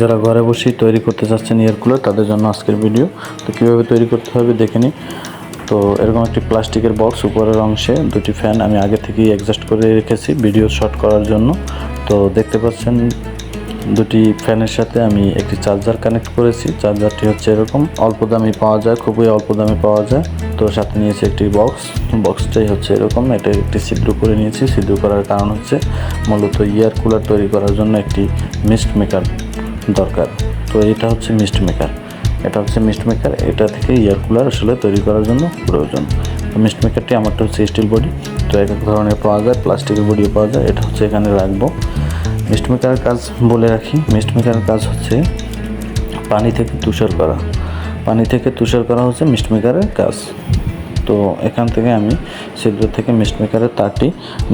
যারা ঘরে বসেই তৈরি করতে চাচ্ছেন এয়ার কুলার তাদের জন্য আজকের ভিডিও তো কীভাবে তৈরি করতে হবে দেখে নিই তো এরকম একটি প্লাস্টিকের বক্স উপরের অংশে দুটি ফ্যান আমি আগে থেকেই অ্যাডজাস্ট করে রেখেছি ভিডিও শট করার জন্য। তো দেখতে পাচ্ছেন দুটি ফ্যানের সাথে আমি একটি চার্জার কানেক্ট করেছি। চার্জারটি হচ্ছে এরকম। অল্প দামে পাওয়া যায়, খুবই অল্প দামে পাওয়া যায়। তো সাথে নিয়েছি একটি বক্স বক্সটাই হচ্ছে এরকম, এটা একটি ছিদ্র করে নিয়েছি। ছিদ্র করার কারণ হচ্ছে মূলত ইয়ার কুলার তৈরি করার জন্য একটি মিস্ট মেকার দরকার। তো এটা হচ্ছে মিস্ট মেকার এটা হচ্ছে মিস্ট মেকার এটা থেকে ইয়ার কুলার আসলে তৈরি করার জন্য প্রয়োজন। মিস্ট মেকারটি আমারটা হচ্ছে স্টিল বডি তো এক এক ধরনের পাওয়া যায় প্লাস্টিকের বডিও পাওয়া যায়। এটা হচ্ছে এখানে রাখব। মিস্ট মেকারের কাজ বলে রাখি। মিস্ট মেকারের কাজ হচ্ছে পানি থেকে তুষার করা। পানি থেকে তুষার করা হচ্ছে মিস্ট মেকারের কাজ। তো এখান থেকে আমি ছিদ্র থেকে মিস্ট মেকারের তারটি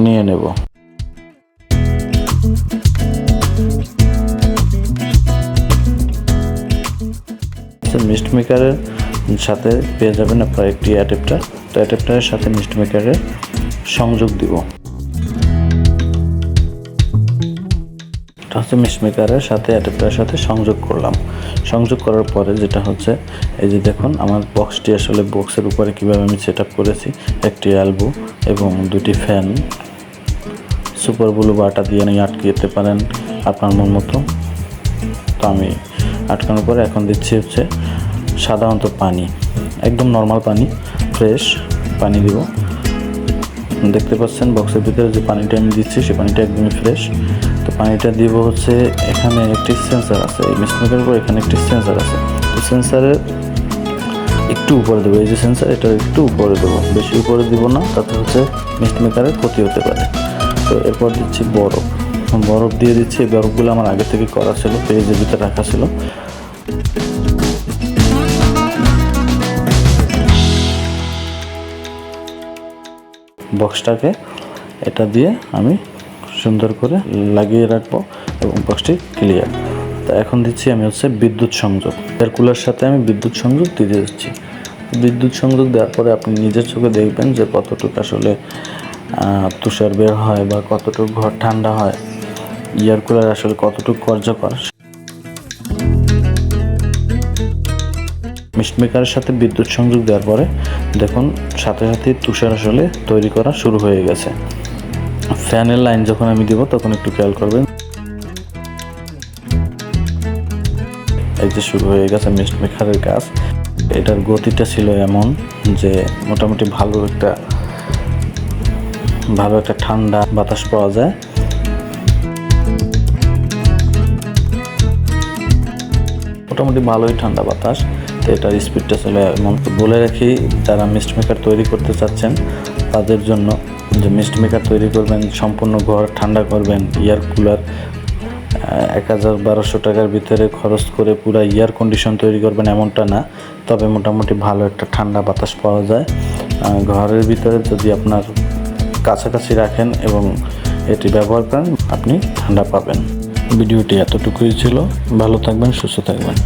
নিয়ে নেব। মিস্ট মেকারের সাথে পেয়ে যাবেন আপনার একটি অ্যাডাপ্টার। তো অ্যাডাপ্টারের সাথে মিস্ট মেকারের সংযোগ দিব। এটা হচ্ছে মিস্ট মেকারের সাথে অ্যাডাপ্টারের সাথে সংযোগ করলাম। সংযোগ করার পরে যেটা হচ্ছে, এই যে দেখুন, আমার বক্সটি আসলে বক্সের উপরে কীভাবে আমি সেট করেছি, একটি অ্যালবো এবং দুটি ফ্যান সুপার ব্লু বাটা দিয়ে নিয়ে আটকে যেতে পারেন আপনার মন মতো। তো আমি আটকানোর পরে এখন দিচ্ছি হচ্ছে সাধারণত পানি, একদম নর্মাল পানি ফ্রেশ পানি দিব। দেখতে পাচ্ছেন বক্সের ভিতরে যে পানিটা আমি দিচ্ছি সেই পানিটা একদমই ফ্রেশ পানিটা দিব হচ্ছে এখানে একটি সেন্সার আছে, এই মিসমেকের উপর এখানে একটি সেন্সার আছে। তো সেন্সারের একটু উপরে দেবো, এই যে সেন্সার এটা একটু উপরে দেবো, বেশি উপরে দিব না, তাতে হচ্ছে মিস্ট মেকারের ক্ষতি হতে পারে। তো এরপর দিচ্ছি বরফ। বরফ দিয়ে দিচ্ছি, এই বরফগুলো আমার আগে থেকে করা ছিল পেজের ভিতরে রাখা ছিল। বক্সটাকে এটা দিয়ে আমি সুন্দর করে লাগিয়ে রাখব এবং বক্সটি ক্লিয়ার তো এখন দিচ্ছি আমি হচ্ছে বিদ্যুৎ সংযোগ। এয়ার কুলার সাথে আমি বিদ্যুৎ সংযোগ দিয়ে দিচ্ছি বিদ্যুৎ সংযোগ দেওয়ার পরে আপনি নিজের চোখে দেখবেন যে কতটুকু আসলে তুষার বের হয় বা কতটুকু ঘর ঠান্ডা হয়। এয়ার কুলার আসলে কতটুকু কার্যকর। মিস্ট মেকারের সাথে বিদ্যুৎ সংযোগ দেওয়ার পরে দেখুন, সাথে সাথে তুষার আসলে তৈরি করা শুরু হয়ে গেছে। ফ্যানের লাইন যখন আমি দিব, তখন একটু খেয়াল করবেন। এই যে শুরু হয়ে গেছে মিস্ট মেকারের কাজ। এটার গতিটা ছিল এমন যে মোটামুটি ভালো একটা ভালো একটা ঠান্ডা বাতাস পাওয়া যায়। মোটামুটি ভালোই ঠান্ডা বাতাস, তো এটার স্পিডটা চলে এমন। বলে রাখি, যারা মিস্ট মেকার তৈরি করতে চাচ্ছেন, তাদের জন্য যে মিস্ট মেকার তৈরি করবেন, সম্পূর্ণ ঘর ঠান্ডা করবেন এয়ার কুলার এক হাজার বারোশো টাকার ভিতরে খরচ করে পুরো এয়ার কন্ডিশন তৈরি করবেন এমনটা না। তবে মোটামুটি ভালো একটা ঠান্ডা বাতাস পাওয়া যায়। ঘরের ভিতরে যদি আপনার কাছাকাছি রাখেন এবং এটি ব্যবহার করেন, আপনি ঠান্ডা পাবেন। ভিডিওটি এতটুকুই ছিল। ভালো থাকবেন, সুস্থ থাকবেন।